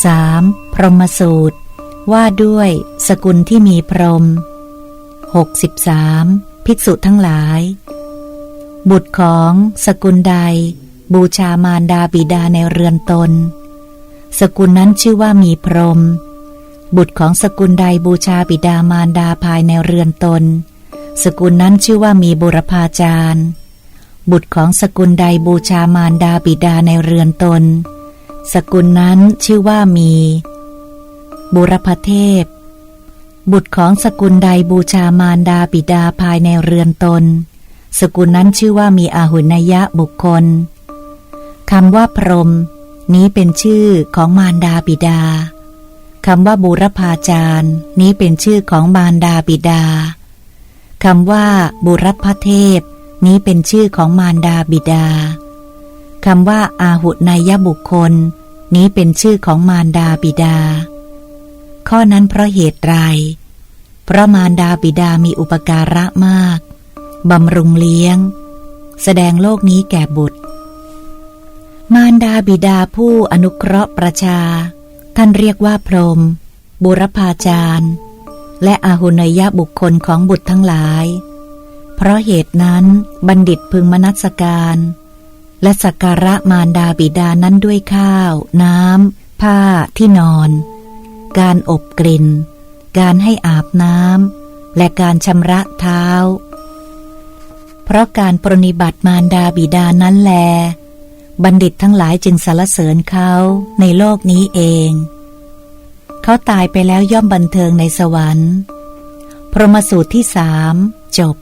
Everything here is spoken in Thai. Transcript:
3. พรหมสูตร ว่าด้วยสกุลที่มีพรหม 63. ภิกษุทั้งหลาย บุตรของสกุลใด บูชามารดาบิดาในเรือนตน สกุลนั้นชื่อว่ามีพรหมบุตรของสกุลใดบูชาบิดามารดาภายในเรือนตน สกุลนั้นชื่อว่ามีบุรพาจารย์ บุตรของสกุลใดบูชามารดาบิดาในเรือนตน สกุลนั้นชื่อว่ามี บุรพเทพ บุตรของสกุลใดบูชามารดาบิดาภายในเรือนตน สกุลนั้นชื่อว่ามีอาหุนยะบุคคลคำว่าพรหมนี้เป็นชื่อของมารดาบิดาคำว่าบุรพาจารย์ นี้เป็นชื่อของมารดาบิดาคำว่าบุรพเทพ นี้เป็นชื่อของมารดาบิดา คำว่าอาหุนยบุคคล นี้เป็นชื่อของมารดาบิดา ข้อนั้นเพราะเหตุไร เพราะมารดาบิดามีอุปการะมาก บำรุงเลี้ยง แสดงโลกนี้แก่บุตร มารดาบิดาผู้อนุเคราะห์ประชา ท่านเรียกว่าพรหมบุรพาจารย์ และอาหุนยบุคคลของบุตรทั้งหลาย เพราะเหตุนั้นบัณฑิตพึงมนัสการ และสักการะมารดาบิดานั้นด้วยข้าว น้ำ ผ้าที่นอน การอบกลิ่น การให้อาบน้ำ และการชำระเท้า เพราะการปรนิบัติมารดาบิดานั้นแล บัณฑิตทั้งหลายจึงสรรเสริญเขาในโลกนี้เอง เขาตายไปแล้วย่อมบันเทิงในสวรรค์ พรหมสูตรที่สามจบ